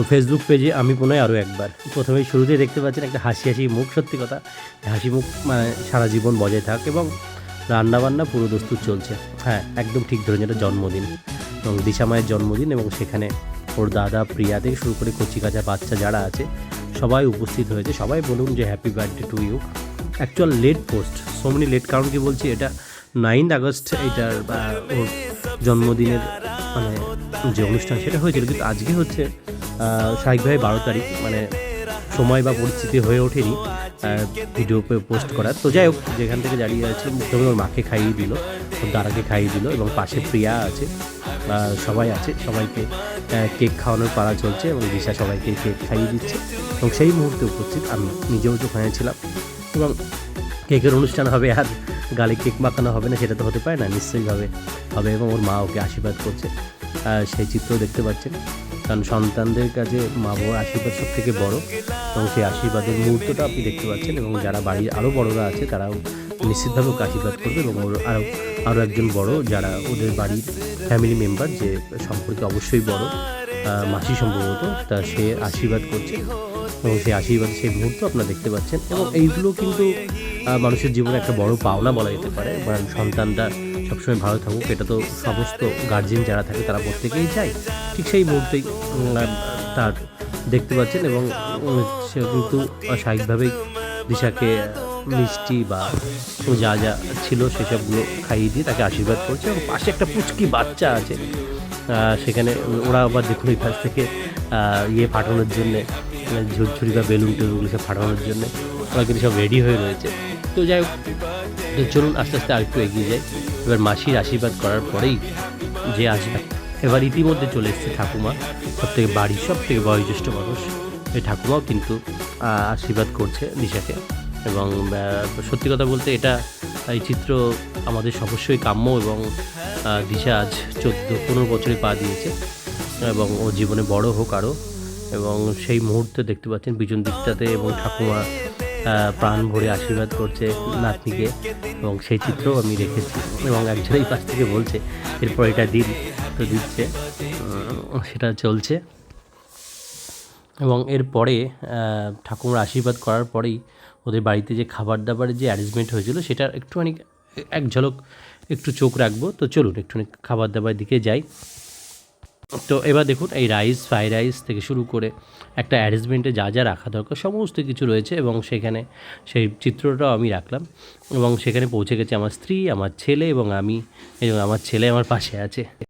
তো ফেসবুক পেজে আমি পুনরায় আরও একবার। প্রথমেই শুরুতেই দেখতে পাচ্ছেন একটা হাসি হাসি মুখ, সত্যি কথা। হাসি মুখ মানে সারা জীবন বজায় থাক এবং রান্নাবান্না পুরো দস্তুর চলছে। হ্যাঁ একদম ঠিক ধরে যেটা জন্মদিন। এবং দিশা মায়ের জন্মদিন এবং সেখানে ওর দাদা প্রিয়া থেকে শুরু করে কচি কাঁচা বাচ্চা যারা আছে, সবাই উপস্থিত হয়েছে। সবাই বলুন যে happy birthday to you actual late post so many late কারণ কি বলছি, এটা নাইন্থ আগস্ট এইটার বা, ওর জন্মদিনের মানে যে অনুষ্ঠান, সেটা হয়েছিল। কিন্তু আজকে হচ্ছে স্বাভাবিকভাবে বারো তারিখ মানে সময় বা পরিস্থিতি হয়ে ওঠেনি ভিডিও পোস্ট করার। তো যাই হোক, যেখান থেকে দাঁড়িয়ে আছে প্রথমে ওর মাকে খাইয়ে দিল, ওর দাদাকে খাইয়ে দিল, এবং পাশে প্রিয়া আছে সবাই আছে, সবাইকে কেক খাওয়ানোর পাড়া চলছে, এবং দিশা সবাইকে কেক খাইয়ে দিচ্ছে, এবং সেই মুহূর্তে উপস্থিত আমি, নিজেও ওখানে ছিলাম, এবং কেকের অনুষ্ঠান হবে আর গালে কেক মাখানো হবে না, সেটা তো হতে পারে না নিশ্চয়ইভাবে হবে, এবং ওর মা ওকে আশীর্বাদ করছে সেই চিত্রও দেখতে পাচ্ছেন। কারণ সন্তানদের কাছে মা বাবার আশীর্বাদ সব থেকে বড় এবং সেই আশীর্বাদের মুহূর্তটা আপনি দেখতে পাচ্ছেন এবং যারা বাড়ির আরও বড়রা আছে তারাও নিশ্চিতভাবে ওকে আশীর্বাদ করবে এবং ওর আরও আরও একজন বড় যারা ওদের বাড়ির ফ্যামিলি মেম্বার যে সম্পর্কে অবশ্যই বড় মাসি সম্ভবত, তা সে আশীর্বাদ করছে এবং সেই আশীর্বাদ সেই মুহূর্ত আপনারা দেখতে পাচ্ছেন এবং এইগুলো কিন্তু মানুষের জীবনে একটা বড় পাওনা বলা যেতে পারে। কারণ সন্তানরা সবসময় ভালো থাকুক, এটা তো সমস্ত গার্জেন যারা থাকে তারা প্রত্যেকেই চায়। ঠিক সেই মুহূর্তেই তার দেখতে পাচ্ছেন এবং সে কিন্তু স্বাভাবিকভাবেই দিশাকে মিষ্টি বা যা যা ছিল সেসবগুলো খাইয়ে দিয়ে তাকে আশীর্বাদ করছে এবং পাশে একটা পুচকি বাচ্চা আছে। সেখানে ওরা আবার দেখুন ওই পাশ থেকে ইয়ে ফাটানোর জন্যে, ঝুরঝুরি বা বেলুন টেলুনগুলো সব ফাটানোর জন্যে, ওরা কিন্তু সব রেডি হয়ে রয়েছে। তো যাই হোক, তো চলুন আস্তে আস্তে আরেকটু এগিয়ে যাই। এবার মাসির আশীর্বাদ করার পরেই যে আসবে। এবার ইতিমধ্যে চলে এসছে ঠাকুমা সব থেকে বাড়ির সব থেকে বয়োজ্যেষ্ঠ মানুষ। এই ঠাকুমাও কিন্তু আশীর্বাদ করছে দিশাকে এবং সত্যি কথা বলতে এটা এই চিত্র আমাদের অবশ্যই কাম্য এবং দিশা আজ চোদ্দ, পনেরো বছরে পা দিয়েছে। এবং ও জীবনে বড় হোক আরও। এবং সেই মুহূর্তে দেখতে পাচ্ছেন পিছন দিকটাতে এবং ঠাকুমা প্রাণ ভরে আশীর্বাদ করছে নাতনিকে এবং সেই চিত্রও আমি রেখেছি এবং একজন এই পাশ থেকে বলছে, এরপর এটা দিন। তো দিচ্ছে সেটা চলছে। এবং এরপরে ঠাকুমার আশীর্বাদ করার পরেই ওদের বাড়িতে যে খাবার দাবারের যে অ্যারেঞ্জমেন্ট হয়েছিল, সেটা একটুখানি এক ঝলক একটু চোখ রাখব। তো চলুন, একটুখানি খাবার দাবার দিকে যাই। তো এবার দেখুন, এই রাইস ফ্রাইড রাইস থেকে শুরু করে একটা অ্যারেঞ্জমেন্টে যা যা রাখা দরকার, সমস্ত কিছু রয়েছে এবং সেখানে সেই চিত্রটাও আমি রাখলাম এবং সেখানে পৌঁছে গেছে আমার স্ত্রী, আমার ছেলে এবং আমি এবং আমার ছেলে আমার পাশে আছে।